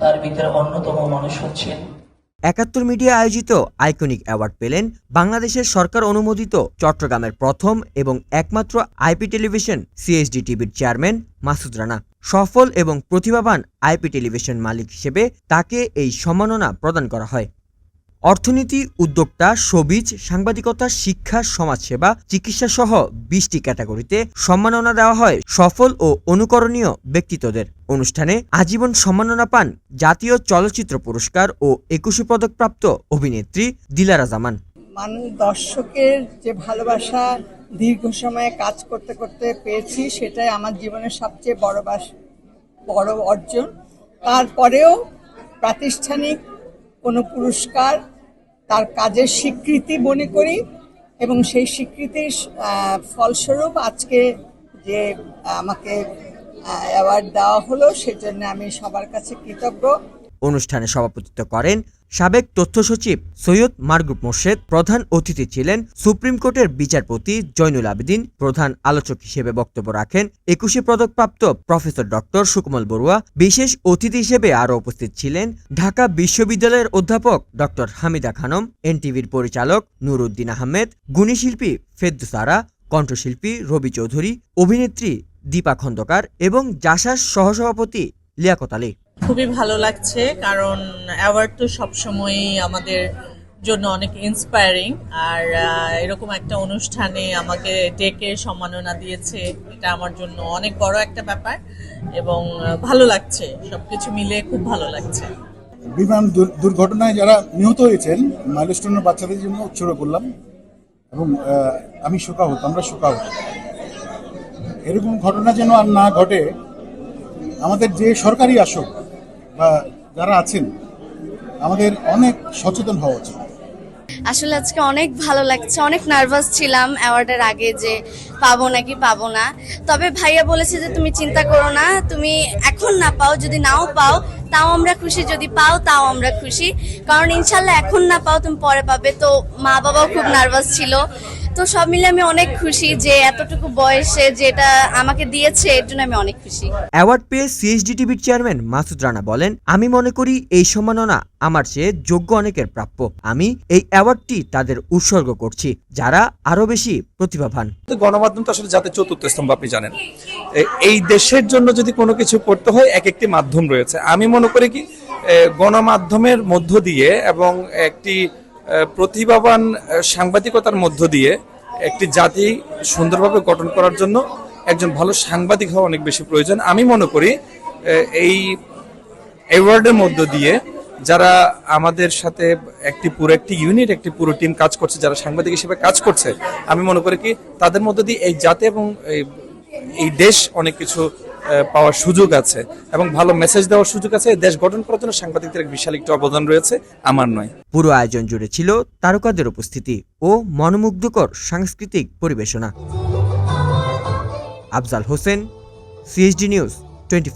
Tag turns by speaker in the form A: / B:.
A: তার ভিতরে অন্যতম মানুষ হচ্ছেন।
B: একাত্তর মিডিয়া আয়োজিত আইকনিক অ্যাওয়ার্ড পেলেন বাংলাদেশের সরকার অনুমোদিত চট্টগ্রামের প্রথম এবং একমাত্র আইপি টেলিভিশন সিএসডি টিভির চেয়ারম্যান মাসুদ রানা। সফল এবং প্রতিভাবান আইপি টেলিভিশন মালিক হিসেবে তাকে এই সম্মাননা প্রদান করা হয়। অর্থনীতি উদ্যোক্তা সবিজ সাংবাদিকতা, শিক্ষা, সমাজসেবা চিকিৎসা সহ বিশটি ক্যাটাগরিতে সম্মাননা দেওয়া হয় সফল ও অনুকরণীয় ব্যক্তিত্বদের। অনুষ্ঠানে আজীবন সম্মাননা পান জাতীয় চলচ্চিত্র পুরস্কার ও একুশে পদকপ্রাপ্ত অভিনেত্রী দিলারা জামান।
C: মান দর্শকের যে ভালোবাসা দীর্ঘ সময়ে কাজ করতে করতে পেয়েছি, সেটাই আমার জীবনের সবচেয়ে বড় বাস, বড় অর্জন। তারপরেও প্রাতিষ্ঠানিক কোনো পুরস্কার তার কাজের স্বীকৃতি মনে করি এবং সেই স্বীকৃতির ফলস্বরূপ আজকে যে আমাকে অ্যাওয়ার্ড দেওয়া হলো, সেজন্য আমি সবার কাছে কৃতজ্ঞ।
B: অনুষ্ঠানে সভাপতিত্ব করেন সাবেক তথ্য সচিব সৈয়দ মারগুপ মোর্শেদ প্রধান অতিথি ছিলেন সুপ্রিম কোর্টের বিচারপতি জৈনুল আবেদিন প্রধান আলোচক হিসেবে বক্তব্য রাখেন। একুশে পদকপ্রাপ্ত প্রফেসর ডক্টর সুকমল বড়ুয়া বিশেষ অতিথি হিসেবে আরও উপস্থিত ছিলেন ঢাকা বিশ্ববিদ্যালয়ের অধ্যাপক ডক্টর হামিদা খানম, এনটিভির পরিচালক নুরুদ্দিন আহমেদ, গুণীশিল্পী ফেদ্দুসারা কণ্ঠশিল্পী রবি চৌধুরী, অভিনেত্রী দীপা খন্দকার এবং জাসার সহসভাপতি লিয়াকত আলী।
D: খুবই ভালো লাগছে, কারণ অ্যাওয়ার্ড তো সবসময়ই আমাদের জন্য অনেক ইন্সপায়ারিং আর এরকম একটা অনুষ্ঠানে আমাকে ডেকে সম্মাননা দিয়েছে, এটা আমার জন্য অনেক বড় একটা ব্যাপার, এবং ভালো লাগছে, সবকিছু মিলে খুব ভালো লাগছে।
E: বিমান দুর্ঘটনায় যারা নিহত হয়েছেন মাইলস্টোনের বাচ্চাদের জন্য উৎসর্গ করলাম, এবং আমি শোকাহত, আমরা শোকাহত। এরকম ঘটনা যেন আর না ঘটে, আমাদের যে সরকারি আসক বা যারা আছেন, আমাদের অনেক সচেতন হওয়া উচিত।
F: আসলে আজকে অনেক ভালো লাগছে, অনেক নার্ভাস ছিলাম অ্যাওয়ার্ডের আগে যে পাবো নাকি পাবো না। তবে ভাইয়া বলেছে যে তুমি চিন্তা করো না, তুমি এখন না পাও, যদি নাও পাও, তাও আমরা খুশি, যদি পাও তাও আমরা খুশি। কারণ ইনশাল্লাহ এখন না পাও, তুমি পরে পাবে। তো মা বাবাও খুব নার্ভাস ছিল। তো সব মিলে আমি অনেক খুশি যে এতটুকু বয়সে যেটা আমাকে দিয়েছে এর জন্য আমি অনেক খুশি।
B: অ্যাওয়ার্ড পেয়ে সিএসডি টিভির চেয়ারম্যান মাসুদ রানা বলেন আমি মনে করি এই সম্মাননা আমার চেয়ে যোগ্য অনেকের প্রাপ্য। আমি এই অ্যাওয়ার্ডটি তাদের উৎসর্গ করছি যারা আরও বেশি প্রতিভাবান।
G: তো গণমাধ্যম তো আসলে জাতির চতুর্থ স্তম্ভ আপনি জানেন। এই দেশের জন্য যদি কোনো কিছু করতে হয় এক একটি মাধ্যম রয়েছে। আমি মনে করি কি গণমাধ্যমের মধ্য দিয়ে এবং একটি প্রতিভাবান সাংবাদিকতার মধ্য দিয়ে একটি জাতি সুন্দরভাবে গঠন করার জন্য একজন ভালো সাংবাদিক হওয়া অনেক বেশি প্রয়োজন। আমি মনে করি এই অ্যাওয়ার্ডের মধ্য দিয়ে যারা আমাদের সাথে একটি পুরো একটি ইউনিট একটি পুরো টিম কাজ করছে, যারা সাংবাদিক হিসেবে কাজ করছে, আমি মনে করি কি তাদের মধ্য দিয়ে এই জাতি এবং এই- দেশ অনেক কিছু পাওয়ার সুযোগ আছে এবং ভালো মেসেজ দেওয়ার সুযোগ আছে। দেশ গঠন করার জন্য সাংবাদিকদের এক বিশাল একটি অবদান রয়েছে, আমার নয়।
B: পুরো আয়োজন জুড়ে ছিল তারকাদের উপস্থিতি ও মনোমুগ্ধকর সাংস্কৃতিক পরিবেশনা। Afzal Hossain CSD news twenty